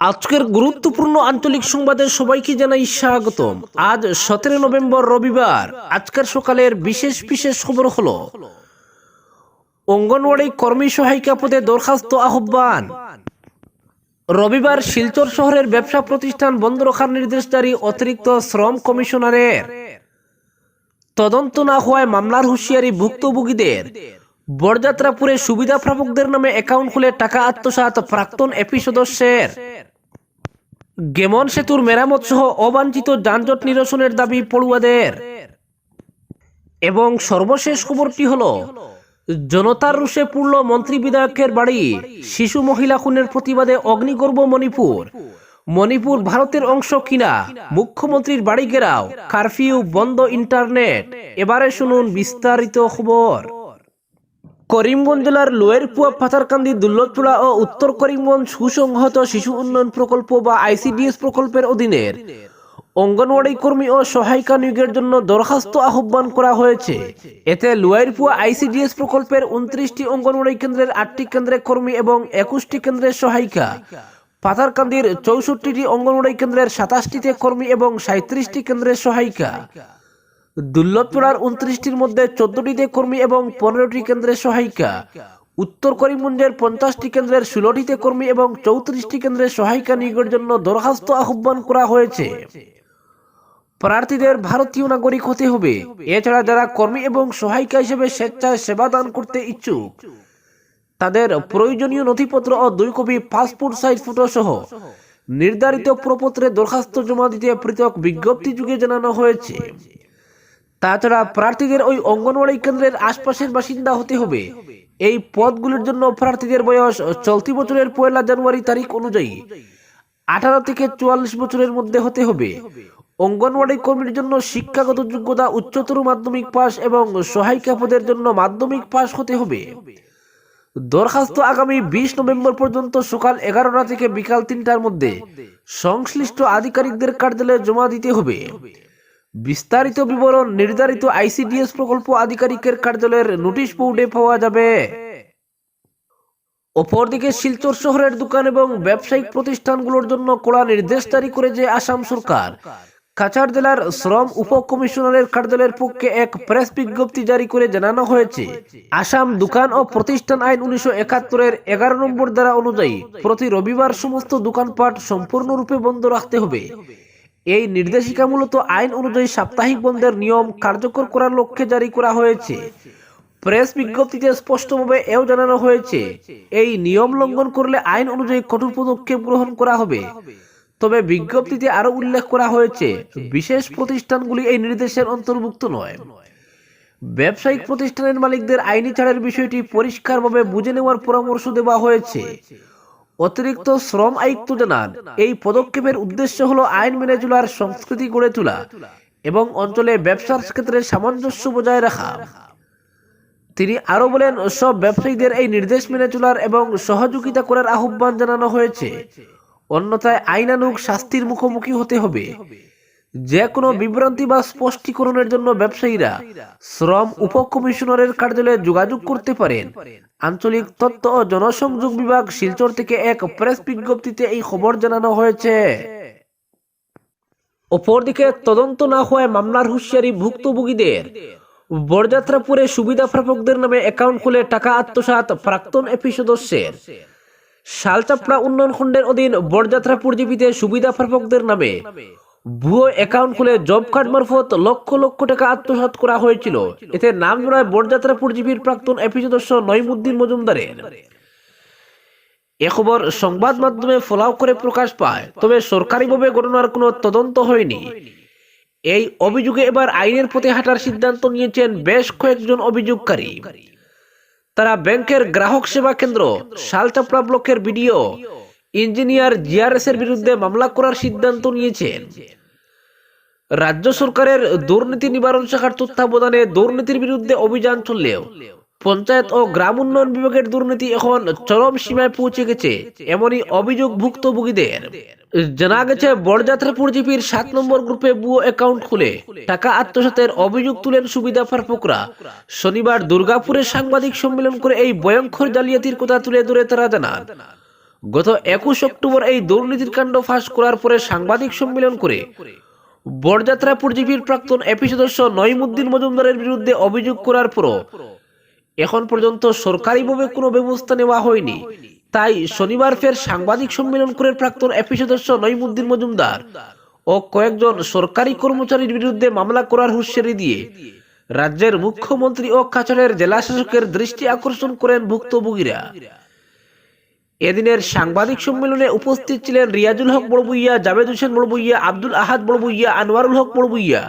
আজকের গুরুত্বপূর্ণ আঞ্চলিক সংবাদে সবাইকে জানাই স্বাগতম। আজ সতেরো নভেম্বর রবিবার, আজকের সকালের বিশেষ বিশেষ খবর হলো, অঙ্গনওয়াড়ি কর্মী সহায়িকা পদে দরখাস্ত আহ্বান। রবিবার শিলচর শহরের ব্যবসা প্রতিষ্ঠান বন্ধ রাখার নির্দেশ জারি অতিরিক্ত শ্রম কমিশনারের। তদন্ত না হওয়ায় মামলার হুঁশিয়ারি ভুক্তভোগীদের। বরযাত্রাপুরে সুবিধা প্রাপকদের নামে অ্যাকাউন্ট খুলে টাকা আত্মসাৎ প্রাক্তন এপি সদস্যের। গেমন সেতুর মেরামত সহ অবাঞ্ছিত যানজট নিরসনের দাবি পড়ুয়াদের। এবং সর্বশেষ খবরটি হলো, জনতার রুষে পূর্ণ মন্ত্রী বিধায়কের বাড়ি। শিশু মহিলা খুনের প্রতিবাদে অগ্নিগর্ভ মণিপুর। মণিপুর ভারতের অংশ কিনা? মুখ্যমন্ত্রীর বাড়ি ঘেরাও। কারফিউ, বন্ধ ইন্টারনেট। এবারে শুনুন বিস্তারিত খবর। করিমগঞ্জ জেলার লোয়েরপুয়া পাথারকান্দি দুর্লভচূড়া ও উত্তর করিমগঞ্জ সুসংহত শিশু উন্নয়ন প্রকল্প বা আইসিডিএস প্রকল্পের অধীনের অঙ্গনওয়াড়ি কর্মী ও সহায়িকা নিয়োগের জন্য দরখাস্ত আহ্বান করা হয়েছে। এতে লোয়ারপুয়া আইসিডিএস প্রকল্পের উনত্রিশটি অঙ্গনওয়াড়ি কেন্দ্রের আটটি কেন্দ্রে কর্মী এবং একুশটি কেন্দ্রের সহায়িকা। পাথারকান্দির চৌষট্টিটি অঙ্গনওয়াড়ি কেন্দ্রের সাতাশটিতে কর্মী এবং সাঁত্রিশটি কেন্দ্রের সহায়িকা। দুর্লভপুরার উনত্রিশটির মধ্যে চোদ্দটিতে কর্মী এবং পনেরোটি কেন্দ্রের সহায়িকা। উত্তর করিমগঞ্জের পঞ্চাশটি কেন্দ্রের ষোলোটিতে কর্মী এবং চৌত্রিশটি কেন্দ্রের সহায়িকা নিয়োগের জন্য দরখাস্ত আহ্বান করা হয়েছে। প্রার্থীদের ভারতীয় নাগরিক হতে হবে। এছাড়া যারা কর্মী এবং সহায়িকা হিসেবে স্বেচ্ছায় সেবা দান করতে ইচ্ছুক, তাদের প্রয়োজনীয় নথিপত্র ও দুই কপি পাসপোর্ট সাইজ ফটো সহ নির্ধারিত প্রপত্রে দরখাস্ত জমা দিতে পৃথক বিজ্ঞপ্তি যুগে জানানো হয়েছে। তাছাড়া প্রার্থীদের ওই অঙ্গনওয়াড়ি কেন্দ্রের আশপাশের বাসিন্দা হতে হবে। এই পদগুলির জন্য প্রার্থীদের বয়স চলতি বছরের পয়লা জানুয়ারি তারিখ অনুযায়ী আঠারো থেকে চুয়াল্লিশ বছরের মধ্যে হতে হবে। অঙ্গনওয়াড়ি কর্মীর জন্য শিক্ষাগত যোগ্যতা উচ্চতর মাধ্যমিক পাস এবং সহায়িকা পদের জন্য মাধ্যমিক পাস হতে হবে। দরখাস্ত আগামী বিশ নভেম্বর পর্যন্ত সকাল এগারোটা থেকে বিকাল তিনটার মধ্যে সংশ্লিষ্ট আধিকারিকদের কার্যালয়ে জমা দিতে হবে। বিস্তারিত বিবরণ, নির্ধারিত আইসিডিএস প্রকল্প আধিকারিকের কার্যালয়ের নোটিশ বোর্ডে পাওয়া যাবে। অপরদিকে শিলচর শহরের দোকান এবং ব্যবসায়িক প্রতিষ্ঠানগুলোর জন্য কড়া নির্দেশ জারি করেছে আসাম সরকার। কাছাড় জেলার শ্রম উপকমিশনারের কার্যালয়ের পক্ষে এক প্রেস বিজ্ঞপ্তি জারি করে জানানো হয়েছে। আসাম দোকান ও প্রতিষ্ঠান আইন উনিশশো একাত্তরের এগারো নম্বর দ্বারা অনুযায়ী প্রতি রবিবার সমস্ত দোকানপাট সম্পূর্ণরূপে বন্ধ রাখতে হবে। এই নির্দেশিকা মূলত আইন অনুযায়ী সাপ্তাহিক বন্ধের নিয়ম কার্যকর করার লক্ষ্যে জারি করা হয়েছে। প্রেস বিজ্ঞপ্তিতে স্পষ্টভাবে এও জানানো হয়েছে, এই নিয়ম লঙ্ঘন করলে আইন অনুযায়ী কঠোর পদক্ষেপ গ্রহণ করা হবে। তবে বিজ্ঞপ্তিতে আরও উল্লেখ করা হয়েছে, বিশেষ প্রতিষ্ঠানগুলি এই নির্দেশের অন্তর্ভুক্ত নয়। ব্যবসায়িক প্রতিষ্ঠানের মালিকদের আইনি ছাড়ের বিষয়টি পরিষ্কারভাবে বুঝে নেওয়ার পরামর্শ দেওয়া হয়েছে। অতিরিক্ত শ্রম আয়ুক্ত জানান। এই পদক্ষেপের উদ্দেশ্য হলো আইন মেনে চলার সংস্কৃতি গড়ে তোলা এবং অঞ্চলে ব্যবসার ক্ষেত্রে সামঞ্জস্য বজায় রাখা। তিনি আরও বলেন, সব ব্যবসায়ীদের এই নির্দেশ মেনে চলার এবং সহযোগিতা করার আহ্বান জানানো হয়েছে। অন্যথায় আইনানুক শাস্তির মুখোমুখি হতে হবে। যে কোনো বিভ্রান্তি বা স্পষ্টীকরণের জন্য ব্যবসায়ীরা শ্রম উপকমিশনারের কার্যালয়ে যোগাযোগ করতে পারেন। আঞ্চলিক তথ্য ও জনসংযোগ বিভাগ শিলচর থেকে এক প্রেস বিজ্ঞপ্তিতে এই খবর জানানো হয়েছে। অপরদিকে তদন্ত না হওয়ায় মামলার হুঁশিয়ারি ভুক্তভোগীদের। বরযাত্রাপুরে সুবিধা প্রাপকদের নামে অ্যাকাউন্ট খুলে টাকা আত্মসাৎ প্রাক্তন এপি সদস্যের। শালচাপড়া উন্নয়ন খণ্ডের অধীন বরযাত্রাপুর জীবিতে সুবিধা প্রাপকদের নামে ভুয়ো অ্যাকাউন্ট খুলে জব কার্ড মারফত লক্ষ লক্ষ টাকা আত্মসাৎ করা হয়েছিল। এতে নাম জড়ায় বরযাত্রাপুর জীবীর প্রাক্তন এপি সদস্য নইমুদ্দিন মজুমদারের। এ খবর সংবাদ মাধ্যমে ফলাও করে প্রকাশ পায়, তবে সরকারিভাবে ঘটনার কোনো তদন্ত হয়নি। এই অভিযোগে এবার আইনের পথে হাঁটার সিদ্ধান্ত নিয়েছেন বেশ কয়েকজন অভিযোগকারী। তারা ব্যাংকের গ্রাহক সেবা কেন্দ্র শালচাপড়া ব্লকের বিডিও ইঞ্জিনিয়ার জিআরএস এর বিরুদ্ধে মামলা করার সিদ্ধান্ত নিয়েছেন। রাজ্য সরকারের দুর্নীতি নিবারণ শাখার তত্ত্বাবধানে দুর্নীতির বিরুদ্ধে অভিযান চললেও পঞ্চায়েত ও গ্রাম উন্নয়ন বিভাগের দুর্নীতি এখন চরম সীমায় পৌঁছে গেছে, এমনই অভিযোগ ভুক্তভোগীদের। জানা গেছে, বড়যাত্রাপুর জিপির সাত নম্বর গ্রুপে বুয়ো অ্যাকাউন্ট খুলে টাকা আত্মসাতের অভিযোগ তুলেন সুবিধা প্রাপকরা শনিবার দুর্গাপুরে সাংবাদিক সম্মেলন করে এই ভয়ঙ্কর জালিয়াতির কথা তুলে ধরে তারা জানান গত একুশ অক্টোবর এই দুর্নীতির কাণ্ড ফাঁস করার পরে সাংবাদিক সম্মেলন করে বরযাত্রা পরজীবীর প্রাক্তন এপি সদস্য নইমুদ্দিন মজুমদারের বিরুদ্ধে অভিযোগ করার পরও এখন পর্যন্ত সরকারিভাবে কোনো ব্যবস্থা নেওয়া হয়নি। তাই শনিবার ফের সাংবাদিক সম্মেলন করে প্রাক্তন এপি সদস্য নইমুদ্দিন মজুমদার ও কয়েকজন সরকারি কর্মচারীর বিরুদ্ধে মামলা করার হুঁশিয়ারি দিয়ে রাজ্যের মুখ্যমন্ত্রী ও কাছাড়ের জেলা শাসকের দৃষ্টি আকর্ষণ করেন ভুক্তভোগীরা। এদিনের সাংবাদিক সম্মেলনে উপস্থিত ছিলেন রিয়াজুল হক বড়বুইয়া, জাভেদ হোসেন বড়বুইয়া, আব্দুল আহাদ বড়বুইয়া, আনোয়ারুল হক বড়বুইয়া।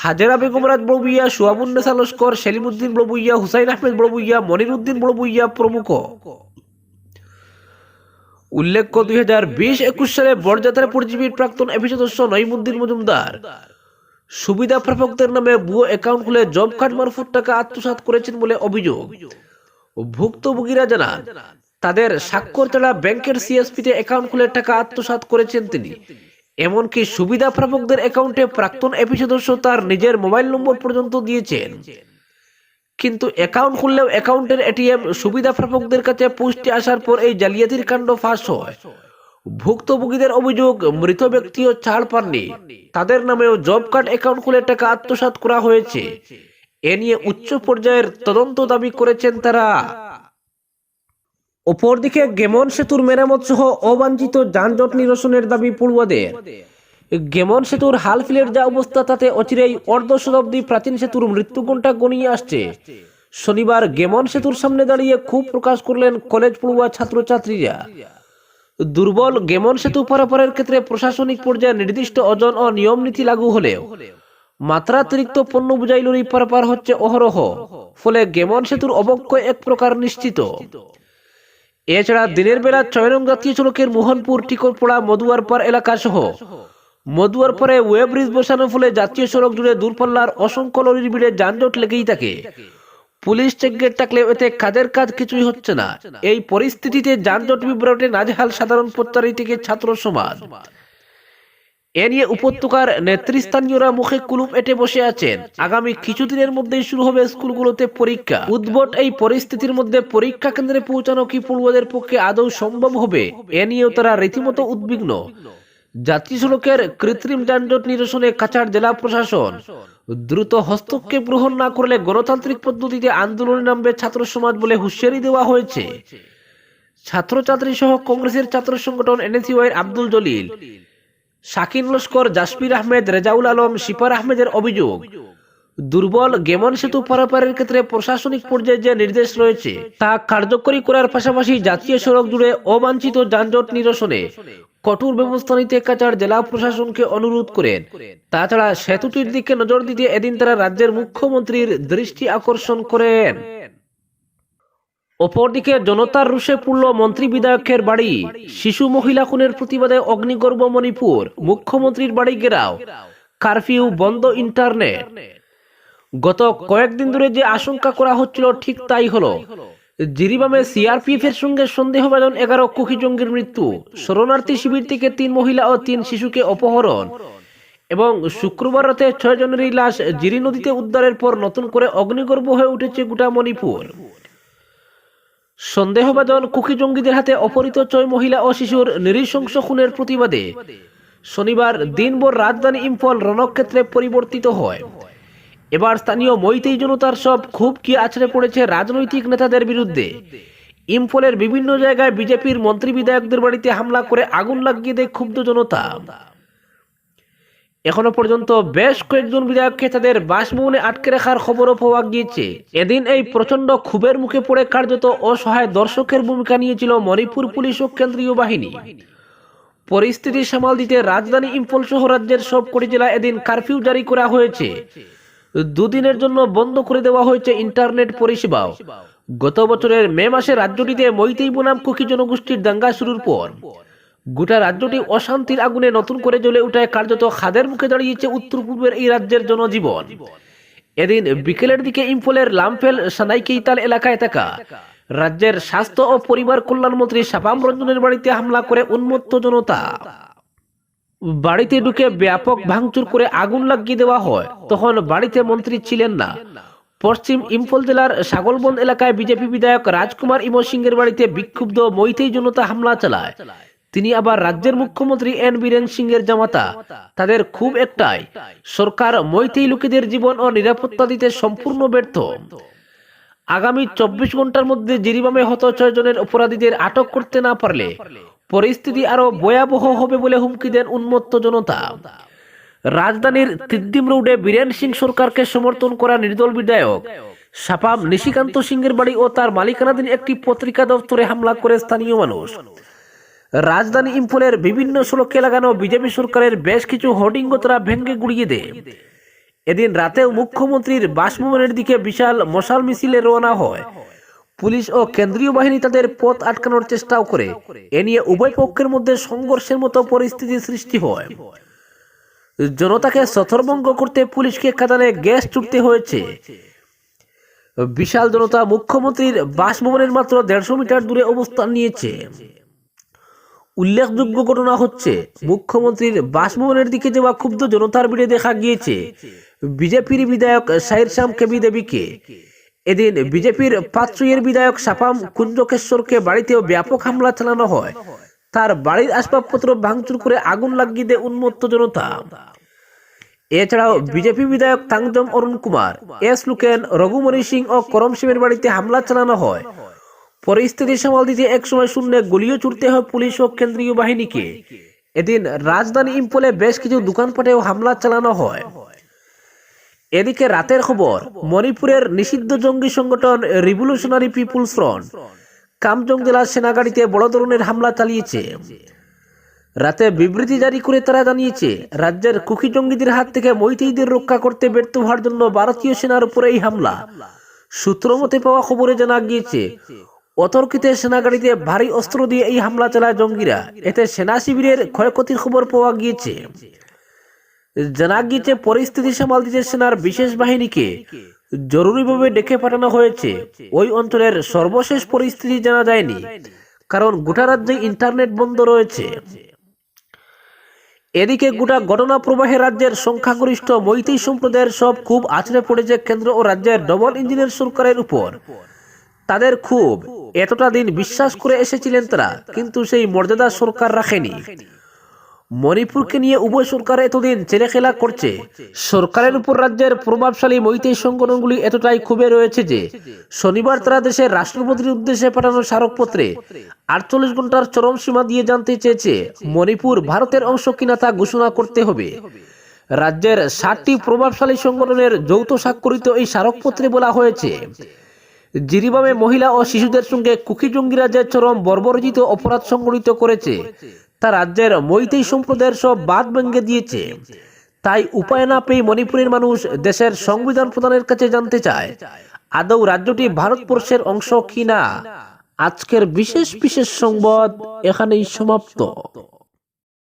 হাজেরা বেগম রাত বড়বুইয়া সোয়াবুন্নেসা লস্কর, সেলিমুদ্দিন বড়বুইয়া, হুসাইন আহমেদ বড়বুইয়া, মনিরুদ্দিন বড়বুইয়া প্রমুখ। উল্লেখ্য, দুই হাজার বিশ একুশ সালে বরযাত্রা পরিজীবীর প্রাক্তন এপি সদস্য মজুমদার। সুবিধা প্রাপকদের নামে ভুয়ো অ্যাকাউন্ট খুলে জব কার্ড মারফত টাকা আত্মসাৎ করেছেন বলে অভিযোগ। ভুক্তভোগীরা জানান তাদের স্বাক্ষর ছাড়া ব্যাংকের সিএসপিতে অ্যাকাউন্ট খুলে টাকা আত্মসাৎ করেছেন তিনি। এমনকি সুবিধা প্রাপকদের অ্যাকাউন্টে প্রাক্তন এপি সদস্য তার নিজের মোবাইল নম্বর পর্যন্ত দিয়েছেন। কিন্তু অ্যাকাউন্ট খুললেও অ্যাকাউন্টের এটিএম সুবিধা প্রাপকদের কাছে পুষ্টি আসার পর এই জালিয়াতির কাণ্ড ফাঁস হয়। ভুক্তভোগীদের অভিযোগ, মৃত ব্যক্তিও ছাড় পাননি। তাদের নামেও জব কার্ড অ্যাকাউন্ট খুলে টাকা আত্মসাৎ করা হয়েছে। এ নিয়ে উচ্চ পর্যায়ের তদন্ত দাবি করেছেন তারা। অপরদিকে গেমন সেতুর মেরামত সহ অবাঞ্ছিত যানজট নিরসনের দাবি পড়ুয়াদের। গেমন সেতুর হালফিলের যা অবস্থা, তাতে অচিরেই অর্ধ শতাব্দী প্রাচীন সেতুর মৃত্যু গণিয়ে আসছে। শনিবার গেমন সেতুর সামনে দাঁড়িয়ে খুব প্রকাশ করলেন কলেজ পড়ুয়া ছাত্রছাত্রীরা। দুর্বল গেমন সেতু পারাপারের ক্ষেত্রে প্রশাসনিক পর্যায়ে নির্দিষ্ট ওজন ও নিয়ম নীতি লাগু হলেও মাত্রাতিরিক্ত পণ্য বুঝাই লরি পারাপার হচ্ছে অহরহ, ফলে গেমন সেতুর অবক্ষয় এক প্রকার নিশ্চিত। এছাড়া দিনের বেলা চয়নং জাতীয় সড়কের মোহনপুর টিকরপোড়া মধুয়ারপাড় এলাকা সহ মধুয়ারপাড়ে ওয়েব ব্রিজ বসানোর ফলে জাতীয় সড়ক জুড়ে দূরপাল্লার অসংখ্য লরির ভিড়ে যানজট লেগেই থাকে। পুলিশ চেকগেট থাকলে এতে কাজের কাজ কিছুই হচ্ছে না। এই পরিস্থিতিতে যানজট বিভ্রাটে নাজেহাল সাধারণ পত্তারি থেকে ছাত্র সমাজ। এ নিয়ে উপত্যকার নেতৃস্থানীয়রা মুখে কুলুপ এটে বসে আছেন। আগামী কিছুদিনের মধ্যেই শুরু হবে স্কুলগুলোতে পরীক্ষা। উদ্ভট এই পরিস্থিতির মধ্যে পরীক্ষা কেন্দ্রে পৌঁছানো কি পড়ুয়াদের পক্ষে আদৌ সম্ভব হবে, এ নিয়েও তারা রীতিমতো উদ্বিগ্ন। জাতীয় সড়কের কৃত্রিম যানজট নিরসনে কাছাড় জেলা প্রশাসন। দ্রুত হস্তক্ষেপ গ্রহণ না করলে গণতান্ত্রিক পদ্ধতিতে আন্দোলনে নামবে ছাত্র সমাজ বলে হুঁশিয়ারি দেওয়া হয়েছে। ছাত্রছাত্রী সহ কংগ্রেসের ছাত্র সংগঠন N S U I Abdul Jalil. Shakin Laskar, Jaspir Ahmed, Rezaul Alam, Shipar আহমেদের অভিযোগ। দুর্বল গেমন সেতু পারাপারের ক্ষেত্রে প্রশাসনিক পর্যায়ে যে নির্দেশ রয়েছে, তা কার্যকরী করার পাশাপাশি জাতীয় সড়ক জুড়ে অবাঞ্ছিত যানজট নিরসনে কঠোর ব্যবস্থা নিতে কাছাড় জেলা প্রশাসনকে অনুরোধ করেন। তাছাড়া সেতুটির দিকে নজর দিতে এদিন তারা রাজ্যের মুখ্যমন্ত্রীর দৃষ্টি আকর্ষণ করেন। অপরদিকে জনতার রুষে পড়ল মন্ত্রী বিধায়কের বাড়ি। শিশু মহিলা খুনের প্রতিবাদে অগ্নিগর্ভ মণিপুর, মুখ্যমন্ত্রীর বাড়ি গেরাও। কারফিউ বন্ধ ইন্টারনেট। গত কয়েকদিন ধরে যে আশঙ্কা করা হচ্ছিল, ঠিক তাই হলো। জিরিবামে সিআরপিএফ এর সঙ্গে সন্দেহভাজন এগারো কুকি জঙ্গির মৃত্যু। শরণার্থী শিবির থেকে তিন মহিলা ও তিন শিশুকে অপহরণ। এবং শুক্রবার রাতে ছয় জনেরই লাশ জিরি নদীতে উদ্ধারের পর নতুন করে অগ্নিগর্ভ হয়ে উঠেছে গোটা মণিপুর। সন্দেহভাজন কুকি জঙ্গিদের হাতে অপহৃত ছয় মহিলা ও শিশুর নৃশংস খুনের প্রতিবাদে শনিবার দিনভর রাজধানী ইম্ফল রণক্ষেত্রে পরিবর্তিত হয়। এবার স্থানীয় মৈতেই জনতার সব খুব কি আছড়ে পড়েছে রাজনৈতিক নেতাদের বিরুদ্ধে? ইম্ফলের বিভিন্ন জায়গায় বিজেপির মন্ত্রী বিধায়কদের বাড়িতে হামলা করে আগুন লাগিয়ে দেয় ক্ষুব্ধ জনতা। এখনও পর্যন্ত বেশ কয়েকজন বিধায়ককে তাদের বাসভবনে আটকে রাখার খবরও পাওয়া গিয়েছে। এদিন এই প্রচণ্ড ক্ষোভের মুখে পড়ে কার্যত অসহায় দর্শকের ভূমিকা নিয়েছিল মণিপুর পুলিশ ও কেন্দ্রীয় বাহিনী। পরিস্থিতি সামাল দিতে রাজধানী ইম্ফল সহ রাজ্যের সবকটি জেলায় এদিন কারফিউ জারি করা হয়েছে। দুদিনের জন্য বন্ধ করে দেওয়া হয়েছে ইন্টারনেট পরিষেবাও। গত বছরের মে মাসে রাজ্যটিতে মৈতেই বনাম কুকি জনগোষ্ঠীর দাঙ্গা শুরুর পর। গোটা রাজ্যটি অশান্তির আগুনে নতুন করে জ্বলে উঠায় কার্যত খাদের মুখে দাঁড়িয়েছে উত্তর পূর্বের এই রাজ্যের জনজীবন। এদিন বিকেলের দিকে ইম্ফলের লামফেল সানাইকেইতাল এলাকায় থাকা রাজ্যের স্বাস্থ্য ও পরিবার কল্যাণ মন্ত্রী সাপাম রঞ্জনের বাড়িতে হামলা করে উন্মত্ত জনতা। বাড়িতে ঢুকে ব্যাপক ভাঙচুর করে আগুন লাগিয়ে দেওয়া হয়। তখন বাড়িতে মন্ত্রী ছিলেন না। পশ্চিম ইম্ফল জেলার সাগলবন্দ এলাকায় বিজেপি বিধায়ক রাজকুমার ইমো সিংয়ের বাড়িতে বিক্ষুব্ধ মৈতেই জনতা হামলা চালায়। তিনি আবার রাজ্যের মুখ্যমন্ত্রী এন বীরেন সিং এর জামাতা। তাদের খুব একটাই, সরকার মৈতেই লোকেদের জীবন ও নিরাপত্তা দিতে সম্পূর্ণ ব্যর্থ। আগামী চব্বিশ ঘণ্টার মধ্যে জিরিবামে হত ছয় জনের অপরাধীদের আটক করতে না পারলে পরিস্থিতি আরও ভয়াবহ হবে বলে হুমকি দেন উন্মত্ত জনতা। রাজধানীর তিদ্দিম রোডে বীরেন সিং সরকারকে সমর্থন করা নির্দল বিধায়ক সাপাম নিশিকান্ত সিংয়ের বাড়ি ও তার মালিকানাধীন একটি পত্রিকা দপ্তরে হামলা করে স্থানীয় মানুষ। রাজধানী ইম্ফলের বিভিন্ন সড়কে লাগানো বিজেপি সরকারের বেশ কিছু হোর্ডিংও তারা ভেঙ্গে গুড়িয়ে দেয়। এদিন রাতেও মুখ্যমন্ত্রীর বাসভবনের দিকে বিশাল মশাল মিছিলে রওনা হয়। পুলিশ ও কেন্দ্রীয় বাহিনী তাদের পথ আটকানোর চেষ্টাও করে। এ নিয়ে উভয় পক্ষের মধ্যে সংঘর্ষের মতো পরিস্থিতি সৃষ্টি হয়। জনতাকে ছত্রভঙ্গ করতে পুলিশকে কাঁদানে গ্যাস ছুটতে হয়েছে। বিশাল জনতা মুখ্যমন্ত্রীর বাসভবনের মাত্র দেড়শো মিটার দূরে অবস্থান নিয়েছে। উল্লেখযোগ্য ঘটনা হচ্ছে মুখ্যমন্ত্রীর বাসভবনের দিকে যাওয়া ক্ষুব্ধ জনতার ভিড়ে দেখা গিয়েছে। বিজেপির বিধায়ক সাইর শ্যাম কেবি দেবীকে। এদিন বিজেপির পাত্রইয়ের বিধায়ক সাপাম কুঞ্জকেশ্বরকে বাড়িতেও ব্যাপক হামলা চালানো হয়। তার বাড়ির আসবাবপত্র ভাঙচুর করে আগুন লাগিয়ে দেয় উন্মত্ত জনতা। এছাড়াও বিজেপি বিধায়ক তাংজম অরুণ কুমার এস লুকেন রঘুমণি সিং ও করম সিংয়ের বাড়িতে হামলা চালানো হয়। পরিস্থিতি সামাল দিতে একসময় শূন্য গুলিও ছুটতে হয় পুলিশ ও কেন্দ্রীয় বাহিনীকে। এদিন রাজধানী ইম্পলে বেশ কিছু দোকানপাটেও হামলা চালানো হয়। এদিকে রাতের খবর, মণিপুরের নিষিদ্ধ জঙ্গি সংগঠন রিভলিউশনারি পিপুলস ফ্রন্ট, কামজং জেলার সেনাগাড়িতে বড় ধরনের হামলা চালিয়েছে। রাতে বিবৃতি জারি করে তারা জানিয়েছে, রাজ্যের কুকি জঙ্গিদের হাত থেকে মৈতেইদের রক্ষা করতে ব্যর্থ হওয়ার জন্য ভারতীয় সেনার উপরে এই হামলা। সূত্র মতে পাওয়া খবরে জানা গিয়েছে অতর্কিতে সেনাগাড়িতে ভারী অস্ত্র দিয়ে এই হামলা চালায় জঙ্গিরা। এতে সেনা শিবিরের ক্ষয়ক্ষতির খবর পাওয়া গিয়েছে। জানা গিয়েছে, পরিস্থিতি সামাল দিতে সেনার বিশেষ বাহিনীকে। জরুরিভাবে ডেকে পাঠানো হয়েছে। ওই অঞ্চলের সর্বশেষ পরিস্থিতি জানা যায়নি, কারণ গোটা রাজ্যে ইন্টারনেট বন্ধ রয়েছে। এদিকে গোটা ঘটনা প্রবাহে রাজ্যের সংখ্যাগরিষ্ঠ মৈতৈ সম্প্রদায়ের সব খুব আছড়ে পড়েছে কেন্দ্র ও রাজ্যের ডবল ইঞ্জিনের সরকারের উপর। তাদের খুব এতটা দিন বিশ্বাস করে এসেছিলেন তারা, কিন্তু সেই মর্যাদা সরকার রাখেনি। মণিপুরকে নিয়ে উভয় সরকার এতদিন ছেলেখেলা করছে। সরকারের উপর রাজ্যের প্রভাবশালী মৈতেই সংগঠনগুলি এতটাই ক্ষোভে রয়েছে যে, শনিবার তারা দেশের রাষ্ট্রপতির উদ্দেশ্যে পাঠানো স্মারকপত্রে আটচল্লিশ ঘণ্টার চরম সীমা দিয়ে জানতে চেয়েছে মণিপুর ভারতের অংশ কিনা তা ঘোষণা করতে হবে। রাজ্যের ষাটটি প্রভাবশালী সংগঠনের যৌথ স্বাক্ষরিত এই স্মারকপত্রে বলা হয়েছে জিরিবামে মহিলা ও শিশুদের সঙ্গে কুকি জঙ্গিরা যে চরম বর্বরচিত অপরাধ সংগঠিত করেছে। তা রাজ্যের মৈতেই সম্প্রদায়ের সব বাদ ভেঙে দিয়েছে। তাই উপায় না পেয়ে মণিপুরের মানুষ দেশের সংবিধান প্রধানের কাছে জানতে চায়, আদৌ রাজ্যটি ভারতবর্ষের অংশ কিনা? আজকের বিশেষ বিশেষ সংবাদ এখানেই সমাপ্ত।